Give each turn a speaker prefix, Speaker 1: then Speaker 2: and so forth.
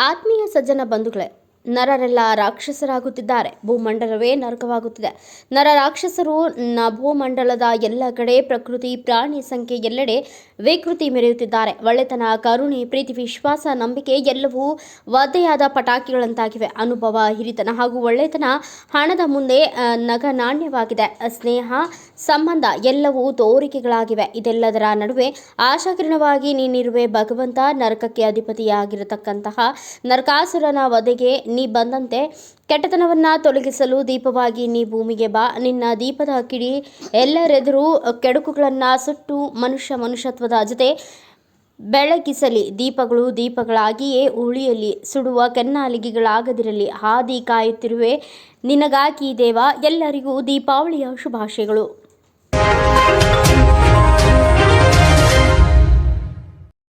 Speaker 1: ಆತ್ಮೀಯ ಸಜ್ಜನ ಬಂಧುಗಳೇ ನರರೆಲ್ಲ ರಾಕ್ಷಸರಾಗುತ್ತಿದ್ದಾರೆ. ಭೂಮಂಡಲವೇ ನರಕವಾಗುತ್ತಿದೆ. ನರ ರಾಕ್ಷಸರು ನ ಭೂಮಂಡಲದ ಎಲ್ಲ ಕಡೆ ಪ್ರಕೃತಿ, ಪ್ರಾಣಿ ಸಂಖ್ಯೆ ಎಲ್ಲೆಡೆ ವಿಕೃತಿ ಮೆರೆಯುತ್ತಿದ್ದಾರೆ. ಒಳ್ಳೆತನ, ಕರುಣೆ, ಪ್ರೀತಿ, ವಿಶ್ವಾಸ, ನಂಬಿಕೆ ಎಲ್ಲವೂ ವಧೆಯಾದ ಪಟಾಕಿಗಳಂತಾಗಿವೆ. ಅನುಭವ, ಹಿರಿತನ ಹಾಗೂ ಒಳ್ಳೆತನ ಹಣದ ಮುಂದೆ ನಗನಾಣ್ಯವಾಗಿದೆ. ಸ್ನೇಹ, ಸಂಬಂಧ ಎಲ್ಲವೂ ತೋರಿಕೆಗಳಾಗಿವೆ. ಇದೆಲ್ಲದರ ನಡುವೆ ಆಶಾಕಿರಣವಾಗಿ ನೀನಿರುವೆ ಭಗವಂತ ನರಕಕ್ಕೆ ಅಧಿಪತಿಯಾಗಿರತಕ್ಕಂತಹ ನರಕಾಸುರನ ವಧೆಗೆ ನೀ ಬಂದಂತೆ ಕೆಟ್ಟತನವನ್ನು ತೊಲಗಿಸಲು ದೀಪವಾಗಿ ನೀ ಭೂಮಿಗೆ ಬಾ. ನಿನ್ನ ದೀಪದ ಕಿಡಿ ಎಲ್ಲರೆದುರು ಕೆಡುಕುಗಳನ್ನು ಸುಟ್ಟು ಮನುಷ್ಯ ಮನುಷ್ಯತ್ವದ ಜೊತೆ ಬೆಳಗಿಸಲಿ. ದೀಪಗಳು ದೀಪಗಳಾಗಿಯೇ ಉಳಿಯಲಿ. ಸುಡುವ ಕೆನ್ನಾಲಿಗೆಗಳಾಗದಿರಲಿ. ಹಾದಿ ಕಾಯುತ್ತಿರುವೆ ನಿನಗಾಗಿ ದೇವ. ಎಲ್ಲರಿಗೂ ದೀಪಾವಳಿಯ ಶುಭಾಶಯಗಳು.